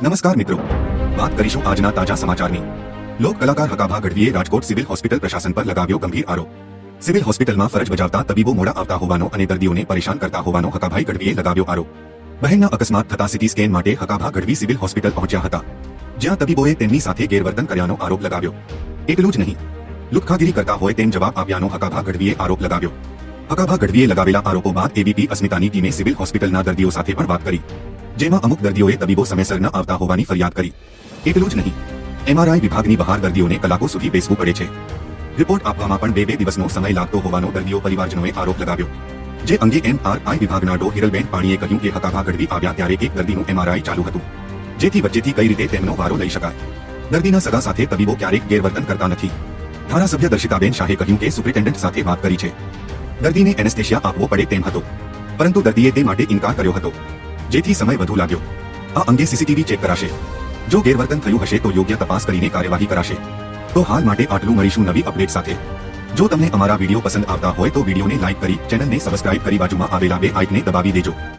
નમસ્કાર મિત્રો. વાત કરીશું આજના તાજા સમાચારની. લોક કલાકાર હકાભા ગઢવીએ રાજકોટ સિવિલ હોસ્પિટલ પ્રશાસન પર લગાવ્યો ગંભીર આરોપ. સિવિલ હોસ્પિટલમાં ફરજ બજાવતા તબીબો મોડા આવતા હોવાનો અને દર્દીઓને પરેશાન કરતા હોવાનો હકાભાઈ ગઢવીએ લગાવ્યો આરોપ. બહેનના અકસ્માત થતા સિટી સ્કેન માટે હકાભા ગઢવી સિવિલ હોસ્પિટલ પહોંચ્યા હતા. જ્યાં તબીબોએ તેમની સાથે ગેરવર્તન કર્યાનો આરોપ લગાવ્યો. એટલું જ નહીં. લુખ્ખાગીરી કરતા હોય તેમ જવાબ આપ્યાનો હકાભા ગઢવીએ આરોપ લગાવ્યો. હકાભા ગઢવીએ લગાવેલા આરોપો બાદ એબીપી અસ્મિતાની ટીમે સિવિલ હોસ્પિટલના દર્દીઓ સાથે પણ વાત કરી. જેમાં અમુક દર્દીઓએ તબીબો સમયસર ન આવતા હોવાની ફરિયાદ કરી. એટલું જ નહીં એમઆરઆઈ વિભાગની બહાર દર્દીઓને કલાકો સુધી બેસવું પડે છે. રિપોર્ટ આપવામાં પણ બે બે દિવસનો સમય લાગતો હોવાનો દર્દીઓ પરિવારજનોએ આરોપ લગાવ્યો. જે અંગે એમઆરઆઈ વિભાગના ડો હિરલબેન પાણીએ કહ્યું કે હકાભા ગઢવી આવ્યા ત્યારે એક દર્દીનું એમઆરઆઈ ચાલુ હતું. જેથી વચ્ચેથી કઈ રીતે તેમનો વારો લઈ શકાય. દર્દીના સગા સાથે તબીબો ક્યારેક ગેરવર્તન કરતા નથી. ધારાસભ્ય દર્શિતાબેન શાહે કહ્યું કે સુપ્રિન્ટેન્ડન્ટ સાથે વાત કરી છે. દર્દીને એનેસ્થેશિયા આપવો પડે તેમ હતો. પરંતુ દર્દીએ તે માટે ઇનકાર કર્યો હતો. જેથી સમય વધુ લાગ્યો. આ અંગે સીસીટીવી ચેક કરાશે. જો ગેરવર્તન થયું હશે તો યોગ્ય તપાસ કરીને કાર્યવાહી કરાશે. તો હાલ માટે આટલું મળીશું નવી અપડેટ સાથે. જો તમને અમારા વીડિયો પસંદ આવતા હોય તો વિડીયોને લાઇક કરી, ચેનલને સબસ્ક્રાઇબ કરી બાજુમાં આવેલા બે આઇકને દબાવી દેજો.